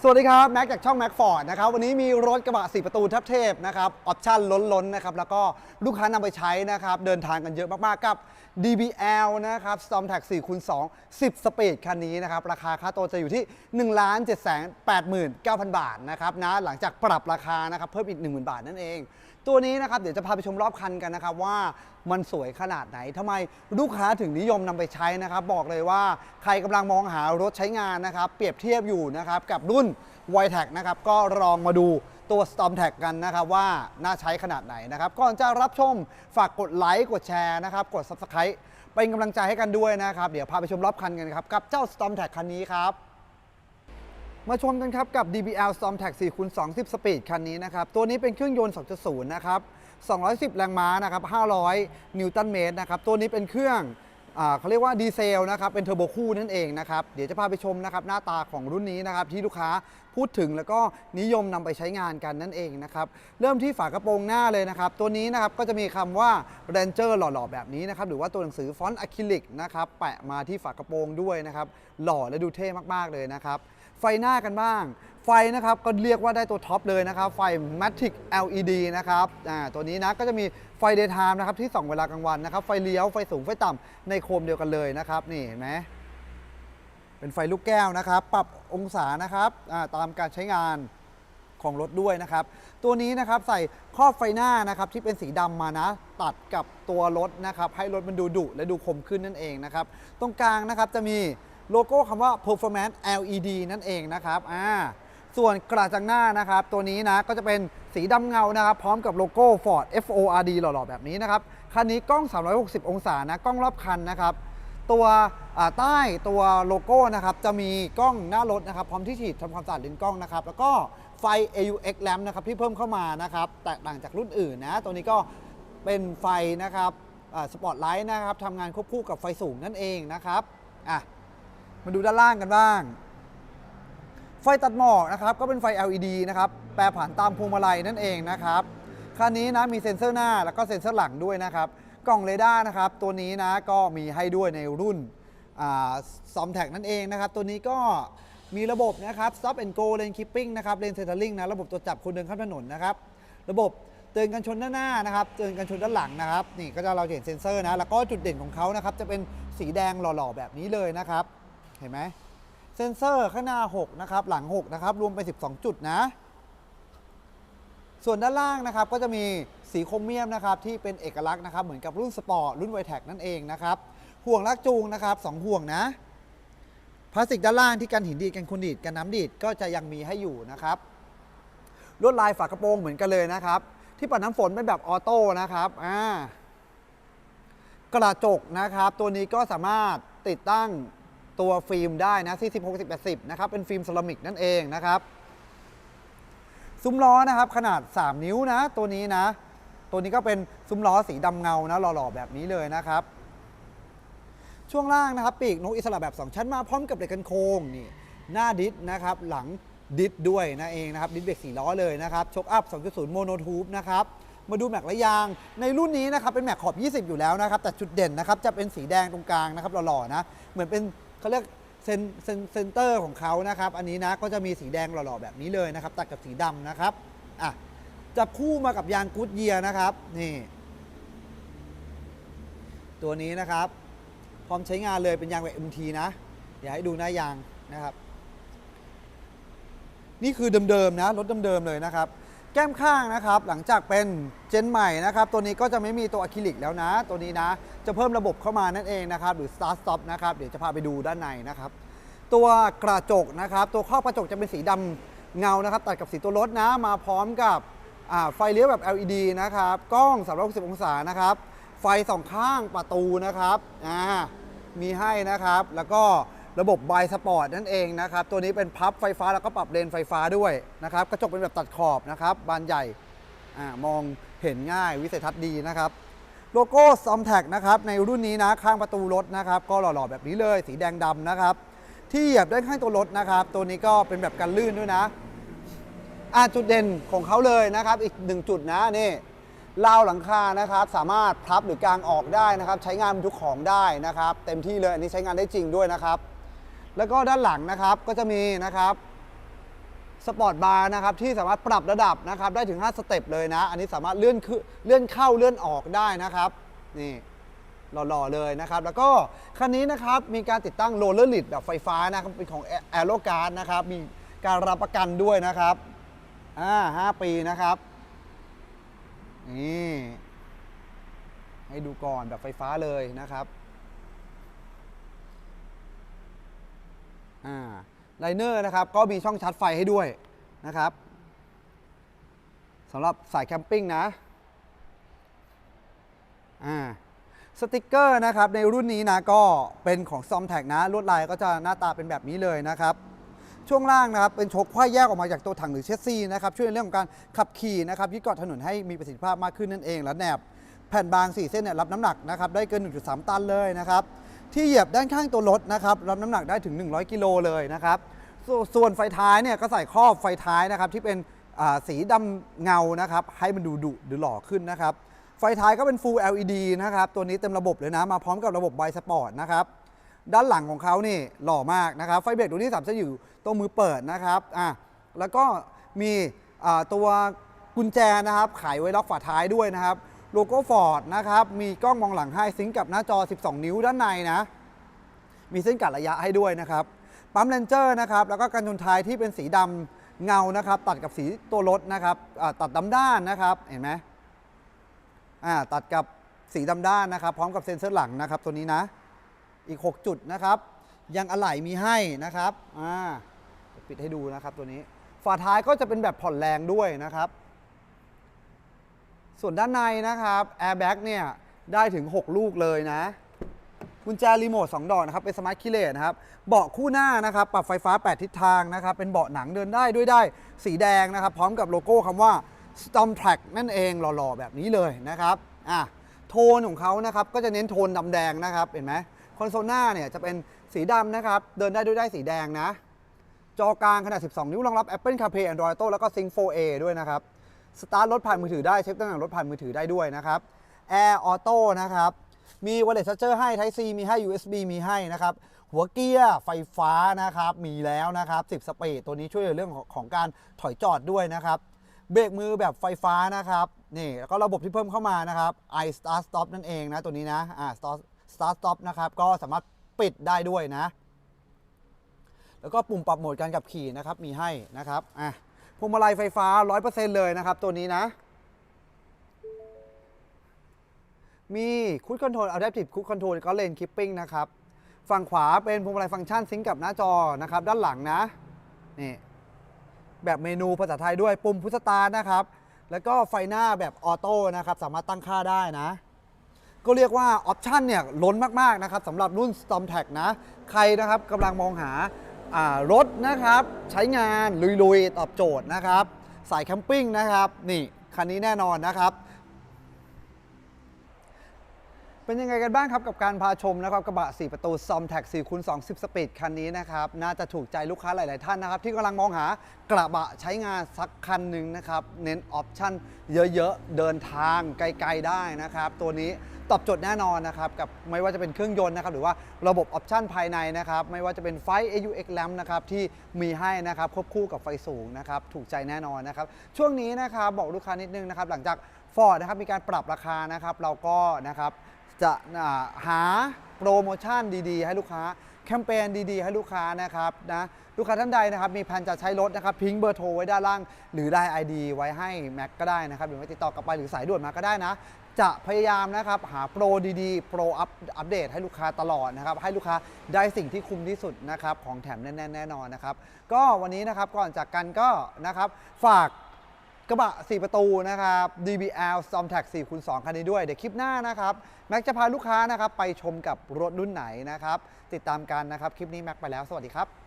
สวัสดีครับ แม็กจากช่องแม็กฟอร์ดนะครับวันนี้มีรถกระบะ 4 ประตูทับเทพนะครับออปชั่นล้นๆนะครับแล้วก็ลูกค้านำไปใช้นะครับเดินทางกันเยอะมากๆกับ DBL นะครับ Storm Tag 4คูณ2 10 สปีดคันนี้นะครับราคาค่าตัวจะอยู่ที่ 1 7 8 9 0 0 0 บาทนะครับนะหลังจากปรับราคานะครับเพิ่มอีก 10,000 บาทนั่นเอง ตัวนี้นะครับเดี๋ยวจะพาไปชมรอบคันกันนะครับว่ามันสวยขนาดไหนทำไมลูกค้าถึงนิยมนำไปใช้นะครับ บอกเลยว่าใครกำลังมองหารถใช้งานนะครับ เปรียบเทียบอยู่นะครับกับรุ่น w i t e c นะครับก็ลองมาดูตัว Storm Tag กันนะครับว่าน่าใช้ขนาดไหนนะครับ ก่อนจะรับชมฝากกดไลค์กดแชร์นะครับกด Subscribe เป็นกำลังใจให้กันด้วยนะครับ เดี๋ยวพาไปชมรอบคันกันครับกับเจ้า Storm Tag คันนี้ครับมาชมกันครับกับ DBL Storm Tag 4x2 10สปีดคันนี้นะครับ ตัวนี้เป็นเครื่องยนต์ 2.0 นะครับ 210 แรงม้านะครับ 500 นิวตันเมตรนะครับ ตัวนี้เป็นเครื่องอเขาเรียกว่าดีเซลนะครับ เป็นเทอร์โบคู่นั่นเองนะครับ เดี๋ยวจะพาไปชมนะครับหน้าตาของรุ่นนี้นะครับที่ลูกค้าพูดถึงแล้วก็นิยมนำไปใช้งานกันนั่นเองนะครับ เริ่มที่ฝากระโปรงหน้าเลยนะครับ ตัวนี้นะครับก็จะมีคำว่า Ranger หล่อๆ แบบนี้นะครับ หรือว่าตัวหนังสือฟอนต์อะคริลิกนะครับ แปะมาที่ฝากระโปรงด้วยนะครับ หล่อและดูเท่มากๆเลยนะครับ ไฟหน้ากันบ้าง ไฟนะครับก็เรียกว่าได้ตัวท็อปเลยนะครับ ไฟ Matic LED นะครับอ่าตัวนี้นะก็จะมีไฟ Daytime นะครับที่ส่องเวลากลางวันนะครับไฟเลี้ยวไฟสูงไฟต่ำในโคมเดียวกันเลยนะครับนี่เห็นไหมเป็นไฟลูกแก้วนะครับ ปรับองศานะครับตามการใช้งานของรถด้วยนะครับ ตัวนี้นะครับใส่ครอบไฟหน้านะครับที่เป็นสีดำมานะ ตัดกับตัวรถนะครับ ให้รถมันดูดุและดูคมขึ้นนั่นเองนะครับ ตรงกลางนะครับจะมี โลโก้คำว่า performance LED นั่นเองนะครับอ่าส่วนกระจังหน้านะครับ ตัวนี้นะก็จะเป็นสีดำเงานะครับ พร้อมกับโลโก้ Ford FORD หล่อๆ แบบนี้นะครับ คันนี้กล้อง 360 องศานะ กล้องรอบคันนะครับ ตัวใต้ตัวโลโก้นะครับ จะมีกล้องหน้ารถนะครับ พร้อมที่ฉีดทำความสะอาดลนส์กล้องนะครับ แล้วก็ไฟ AUX lamp นะครับ ที่เพิ่มเข้ามานะครับ แตกต่างจากรุ่นอื่นนะ ตัวนี้ก็เป็นไฟนะครับสปอตไลท์นะครับทำงานควบคู่กับไฟสูงนั่นเองนะครับอะ มาดูด้านล่างกันบ้าง ไฟตัดหมอกนะครับก็เป็นไฟ LED นะครับแปรผันตามพวงมาลัยนั่นเองนะครับคันนี้นะมีเซ็นเซอร์หน้าแล้วก็เซ็นเซอร์หลังด้วยนะครับกล่องเรดาร์นะครับตัวนี้นะก็มีให้ด้วยในรุ่นซอมแท็กนั่นเองนะครับตัวนี้ก็มีระบบนะครับ stop and go lane keeping นะครับ lane centering นะระบบตรวจับคนเดินข้ามถนนนะครับระบบเตือนกันชนด้านหน้านะครับเตือนกันชนด้านหลังนะครับนี่ก็จะเราเห็นเซ็นเซอร์นะแล้วก็จุดเด่นของเขานะครับจะเป็นสีแดงหล่อๆแบบนี้เลยนะครับ เห็นไหมเซ็นเซอร์ข้างหน้า 6 นะครับ หลัง 6 นะครับ รวมไป12 จุดนะ ส่วนด้านล่างนะครับ ก็จะมีสีโครเมียมนะครับ ที่เป็นเอกลักษณ์นะครับ เหมือนกับรุ่นสปอร์ต รุ่นไวแท็กนั่นเองนะครับ ห่วงลากจูงนะครับ 2 ห่วงนะ พลาสติกด้านล่างที่กันหินดีดกันคุณดีดกันน้ำดีดก็จะยังมีให้อยู่นะครับ ลวดลายฝากระโปรงเหมือนกันเลยนะครับ ที่ปัดน้ำฝนเป็นแบบออโต้นะครับ อ่า กระจกนะครับ ตัวนี้ก็สามารถติดตั้ง ตัวฟิล์มได้นะที่16 10 80นะครับ เป็นฟิล์มเซรามิกนั่นเองนะครับ ซุ้มล้อนะครับ ขนาด 3 นิ้วนะ ตัวนี้นะ ตัวนี้ก็เป็นซุ้มล้อสีดำเงานะ หล่อๆ แบบนี้เลยนะครับ ช่วงล่างนะครับ ปีกนกอิสระแบบ 2 ชั้นมาพร้อมกับเหล็กกันโค้งนี่ หน้าดิสนะครับ หลังดิสด้วยนะเองนะครับ ดิสเบรกสี่ล้อเลยนะครับชกอัพ 2.0 โมโนทูบนะครับมาดูแม็กและยาง ในรุ่นนี้นะครับเป็นแม็กขอบ 20 อยู่แล้วนะครับ แต่จุดเด่นนะครับจะเป็นสีแดงตรงกลางนะครับหล่อๆนะ เหมือนเป็น เขาเรียกเซนเซนเซนเตอร์ของเขานะครับ อันนี้นะก็จะมีสีแดงหล่อๆแบบนี้เลยนะครับ ตัดกับสีดำนะครับอะจับคู่มากับยางกูดเยียนะครับนี่ตัวนี้นะครับ พร้อมใช้งานเลยเป็นยางแบบ MT นะ อยากให้ดูหน้ายางนะครับ นี่คือเดิมๆนะรถเดิมๆเลยนะครับ แก้มข้างนะครับ หลังจากเป็นเจนใหม่นะครับ ตัวนี้ก็จะไม่มีตัวอะคริลิกแล้วนะ ตัวนี้นะ จะเพิ่มระบบเข้ามานั่นเองนะครับ หรือ Start Stop นะครับ เดี๋ยวจะพาไปดูด้านในนะครับ ตัวกระจกนะครับ ตัวครอบกระจกจะเป็นสีดำเงานะครับ ตัดกับสีตัวรถนะ มาพร้อมกับไฟเลี้ยวแบบ LED นะครับ กล้อง 360 องศานะครับ ไฟสองข้างประตูนะครับ อ่า มีให้นะครับ แล้วก็ ระบบบายสปอร์ตนั่นเองนะครับ ตัวนี้เป็นพับไฟฟ้าแล้วก็ปรับเลนไฟฟ้าด้วยนะครับ กระจกเป็นแบบตัดขอบนะครับ บานใหญ่อมองเห็นง่ายวิสัยทัศน์ดีนะครับ โลโก้ซอมแท็กนะครับ ในรุ่นนี้นะ ข้างประตูรถนะครับ ก็หล่อๆแบบนี้เลย สีแดงดำนะครับ ที่เหยียบด้านข้างตัวรถนะครับ ตัวนี้ก็เป็นแบบกันลื่นด้วยนะอะจุดเด่นของเขาเลยนะครับ อีกหนึ่งจุดนะนี่ราวหลังคานะครับสามารถพับหรือ กางออกได้นะครับ ใช้งานบรรทุกของได้นะครับ เต็มที่เลยอันนี้ใช้งานได้จริงด้วยนะครับ แล้วก็ด้านหลังนะครับก็จะมีนะครับสปอร์ตบาร์นะครับที่สามารถปรับระดับนะครับได้ถึง 5 สเต็ปเลยนะ อันนี้สามารถเลื่อนขึ้นเลื่อนเข้าเลื่อนออกได้นะครับนี่หล่อๆเลยนะครับ แล้วก็คันนี้นะครับมีการติดตั้งโรลเลอร์ลิดแบบไฟฟ้านะครับเป็นของแอโรการ์ดนะครับมีการรับประกันด้วยนะครับอ่าห้าปีนะครับนี่ให้ดูก่อนแบบไฟฟ้าเลยนะครับ อ่าไลเนอร์นะครับก็มีช่องชาร์จไฟให้ด้วยนะครับสำหรับสายแคมปิ้งนะอ่าสติกเกอร์นะครับในรุ่นนี้นะก็เป็นของ s o m t a c นะลวดลายก็จะหน้าตาเป็นแบบนี้เลยนะครับช่วงล่างนะครับเป็นโชคควายแยกออกมาจากตัวถังหรือเชสซีนะครับช่วยในเรื่องของการขับขี่นะครับยึดเกาะถนนให้มีประสิทธิภาพมากขึ้นนั่นเอง และแหนบแผ่นบาง 4 เส้นเนี่ยรับน้ำหนักนะครับได้เกิน 1.3 ตันเลยนะครับ ที่เหยียบด้านข้างตัวรถนะครับรับน้ำหนักได้ถึง 100 กิโลเลยนะครับสส่วนไฟท้ายเนี่ยก็ใส่ครอบไฟท้ายนะครับที่เป็นสีดำเงานะครับให้มันดูดุหรือหล่อขึ้นนะครับไฟท้ายก็เป็น Full LED นะครับตัวนี้เต็มระบบเลยนะมาพร้อมกับระบบไบสปอร์ตนะครับด้านหลังของเขานี่หล่อมากนะครับไฟเบรกตัวที่สามจะอยู่ตรงมือเปิดนะครับอะแล้วก็มีตัวกุญแจนะครับไขไว้ล็อกฝาท้ายด้วยนะครับ โลโก้ฟอร์ดนะครับ มีกล้องมองหลังให้ซิงกับหน้าจอ 12 นิ้วด้านในนะ มีเส้นกัดระยะให้ด้วยนะครับ ปั๊มเลนเจอร์นะครับ แล้วก็กันชนท้ายที่เป็นสีดำเงานะครับ ตัดกับสีตัวรถนะครับตัดดำด้านนะครับ เห็นไหมตัดกับสีดำด้านนะครับ พร้อมกับเซ็นเซอร์หลังนะครับ ตัวนี้นะ อีก 6 จุดนะครับ ยังอะไหล่มีให้นะครับปิดให้ดูนะครับตัวนี้ ฝาท้ายก็จะเป็นแบบผ่อนแรงด้วยนะครับ ส่วนด้านในนะครับแอร์แบ็กเนี่ยได้ถึง 6 ลูกเลยนะกุญแจรีโมท2ดอกนะครับเป็นสมาร์ทคีเลสนะครับเบาะคู่หน้านะครับปรับไฟฟ้า 8 ทิศทางนะครับเป็นเบาะหนังเดินได้ด้วยได้สีแดงนะครับ พร้อมกับโลโก้คำว่า Storm Track นั่นเองหล่อๆ แบบนี้เลยนะครับอะโทนของเขานะครับก็จะเน้นโทนดำแดงนะครับเห็นไหมคอนโซลหน้าเนี่ยจะเป็นสีดำนะครับเดินได้ด้วยได้สีแดงนะ จอกลางขนาด 12 นิ้วรองรับ Apple CarPlay Android Auto แล้วก็ Sync 4A ด้วยนะครับ สตาร์ทรถผ่านมือถือได้เช็คตำแหน่งรถผ่านมือถือได้ด้วยนะครับ Air Auto นะครับมี Wireless Charger ให้ Type C มีให้ USB มีให้นะครับหัวเกียร์ไฟฟ้านะครับมีแล้วนะครับ10 สปีดตัวนี้ช่วยในเรื่องของของการถอยจอดด้วยนะครับเบรกมือแบบไฟฟ้านะครับนี่แล้วก็ระบบที่เพิ่มเข้ามานะครับ i Start Stop นั่นเองนะตัวนี้นะอ่า Start Start Stop นะครับก็สามารถปิดได้ด้วยนะ แล้วก็ปุ่มปรับโหมดการขับขี่นะครับมีให้นะครับอะ วงมาลัยไฟฟ้า 100%เลยนะครับ ตัวนี้นะ มีคูดคอนโทรล Adaptive Cruise Control ก็เลนคิปปิ้งนะครับ ฝั่งขวาเป็นพวงมาลัยฟังก์ชันซิงกับหน้าจอนะครับ ด้านหลังนะ นี่แบบเมนูภาษาไทยด้วยปุ่มพุทสตาร์นะครับ แล้วก็ไฟหน้าแบบออโต้นะครับ สามารถตั้งค่าได้นะ ก็เรียกว่าออปชันเนี่ยล้นมาก ๆ นะครับสำหรับรุ่น Storm t a c นะ ใครนะครับกำลังมองหา รถนะครับใช้งานลุยๆ ตอบโจทย์นะครับ สายแคมปิ้งนะครับ นี่ คันนี้แน่นอนนะครับ เป็นยังไงกันบ้างครับกับการพาชมนะครับกระบะ 4 ประตูซอมแท็ก4คูณ2 10 สปีดคันนี้นะครับ น่าจะถูกใจลูกค้าหลาย ๆ ท่านนะครับ ที่กำลังมองหากระบะใช้งานสักคันหนึ่งนะครับ เน้นออปชั่นเยอะ ๆ เดินทางไกล ๆ ได้นะครับ ตัวนี้ตอบโจทย์แน่นอนนะครับ กับไม่ว่าจะเป็นเครื่องยนต์นะครับ หรือว่าระบบออปชั่นภายในนะครับ ไม่ว่าจะเป็นไฟ AUX Lamp นะครับที่มีให้นะครับควบคู่กับไฟสูงนะครับถูกใจแน่นอนนะครับช่วงนี้นะครับบอกลูกค้านิดนึงนะครับหลังจาก Ford นะครับมีการปรับราคานะครับเราก็นะครับ จะหาโปรโมชั่นดีๆ ให้ลูกค้าแคมเปญดีๆ ให้ลูกค้านะครับนะลูกค้าท่านใดนะครับมีแผนจะใช้รถนะครับทิ้งเบอร์โทรไว้ด้านล่าง หรือได้ ID ไว้ให้แม็กก็ได้นะครับหรือว่าติดต่อกลับไปหรือสายด่วนมาก็ได้นะ จะพยายามนะครับหาโปรดีๆ โปรอัปอัปเดตให้ลูกค้าตลอดนะครับให้ลูกค้าได้สิ่งที่คุ้มที่สุดนะครับของแถมแน่นๆแน่นอนนะครับก็วันนี้นะครับก่อนจากกันก็นะครับฝาก กระบะ 4 ประตูนะครับ DBL s o m t a c 4คูณ2คันนี้ด้วย เดี๋ยวคลิปหน้านะครับ แม็กจะพาลูกค้านะครับ ไปชมกับรถรุ่นไหนนะครับ ติดตามกันนะครับ คลิปนี้แม็กไปแล้ว สวัสดีครับ